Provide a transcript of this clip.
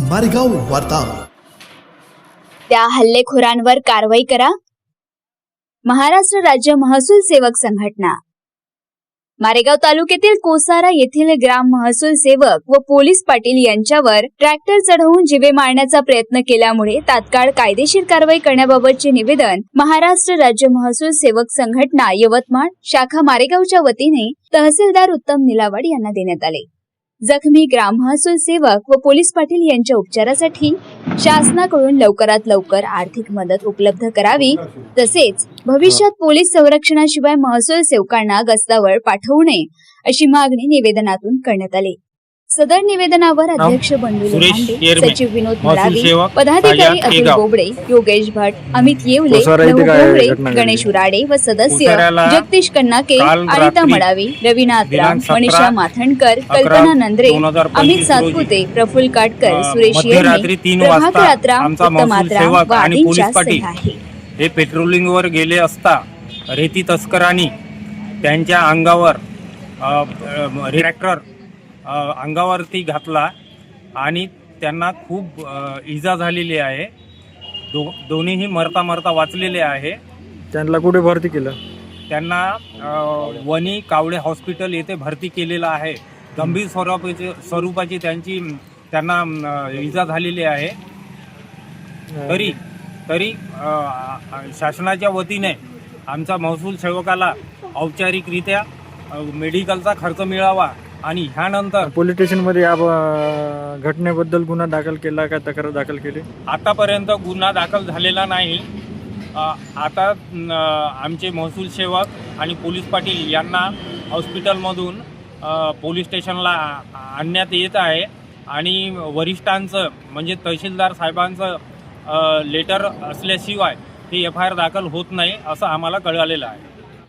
मारेगाव वार्ता. त्या हल्लेखोरांवर कारवाई करा. महाराष्ट्र राज्य महसूल सेवक संघटना. मारेगाव तालुक्यातील कोसारा येथील ग्राम महसूल सेवक व पोलीस पाटील यांच्यावर ट्रॅक्टर चढवून जिवे मारण्याचा प्रयत्न केल्यामुळे तात्काळ कायदेशीर कारवाई करण्याबाबतचे निवेदन महाराष्ट्र राज्य महसूल सेवक संघटना यवतमाळ शाखा मारेगावच्या वतीने तहसीलदार उत्तम निलावड यांना देण्यात आले. जखमी ग्राम महसूल सेवक व पोलीस पाटील यांच्या उपचारासाठी शासनाकडून लवकरात लवकर आर्थिक मदत उपलब्ध करावी तसेच भविष्यात पोलीस संरक्षणाशिवाय महसूल सेवकांना गस्तावर पाठवू नये अशी मागणी निवेदनातून करण्यात आली. सदर निवेदनावर अध्यक्ष बंडू सचिव विनोद मरावी पदाधिकारी अतुल. बोबडे योगेश भट अमित येवले? गणेश उराडे व सदस्य जगदीश कन्नाके अनिता मडावी रविनाथ राम मनीषा माथणकर कल्पना नंद्रे अमित सातपुते प्रफुल्ल काटकर सुरेश व आहे हे पेट्रोलिंगवर गेले असता रेती तस्करांनी त्यांच्या अंगावर ट्रॅक्टर अंगावरती घातला आणि त्यांना खूप इजा झालेली आहे. दो दोन्हीही मरता मरता वाचलेले आहे. त्यांना कुठे भरती केलं? त्यांना वणी कावळे हॉस्पिटल येथे भरती केलेलं आहे. गंभीर स्वरूपाची स्वरूपाची त्यांची त्यांना इजा झालेली आहे. तरी तरी शासनाच्या वतीने आमचा महसूल सेवकाला औपचारिकरित्या मेडिकलचा खर्च मिळावा. आणि ह्यानंतर पोलीस स्टेशनमध्ये या ब- घटनेबद्दल गुन्हा दाखल केला का तक्रार दाखल केली? आतापर्यंत गुन्हा दाखल झालेला नाही. अ, आता न, आमचे महसूल सेवक आणि पोलीस पाटील यांना हॉस्पिटलमधून अ, पोलीस स्टेशनला आ- आणण्यात येत आहे. आणि वरिष्ठांचं म्हणजे तहसीलदार साहेबांचं अ, लेटर असल्याशिवाय ही एफ आय आर दाखल होत नाही असं आम्हाला कळालेलं आहे.